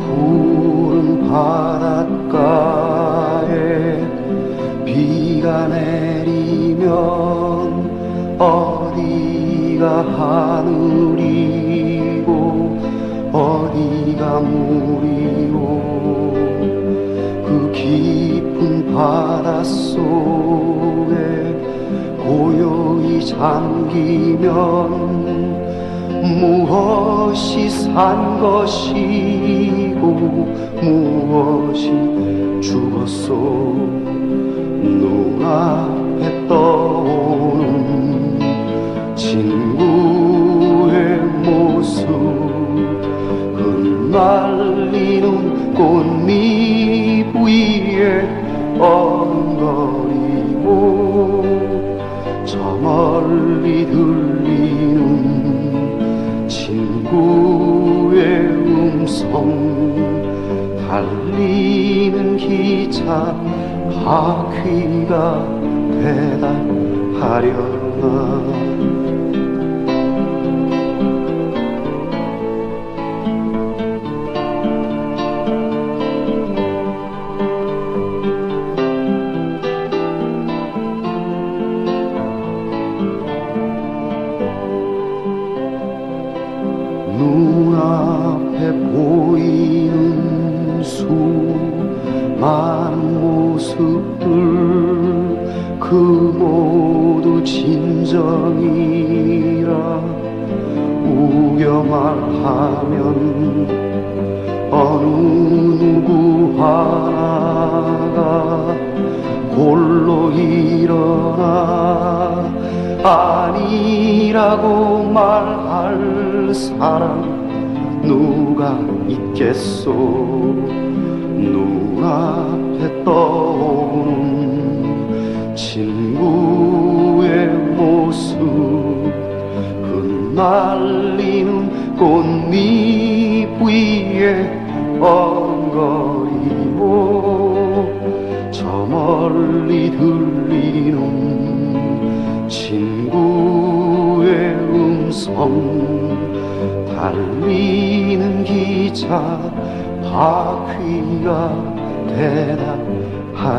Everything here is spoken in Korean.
푸른 바닷가에 비가 내리면 어디가 하늘이고 어디가 물이고 그 깊은 바닷속에 고요히 잠기면 무엇 이 산 것이고 무엇이 죽었소? 눈앞에 떠오는 친구의 모습? 흩날리는 꽃잎 위에 엉거리고 저 멀리 들 달리는 기차 바퀴가 대답하려나? 눈앞에 보이는 수많은 모습들 그 모두 진정이라 우겨 말하면 어느 누구 하나가 홀로 일어나 아니라고 말할 사람 누가 있겠소? 눈앞에 떠오는 친구의 모습? 흩날리는 꽃잎 위에 엉거리고 저 멀리 들리는 친구의 음성 달리는 기차 바퀴가 대답하려나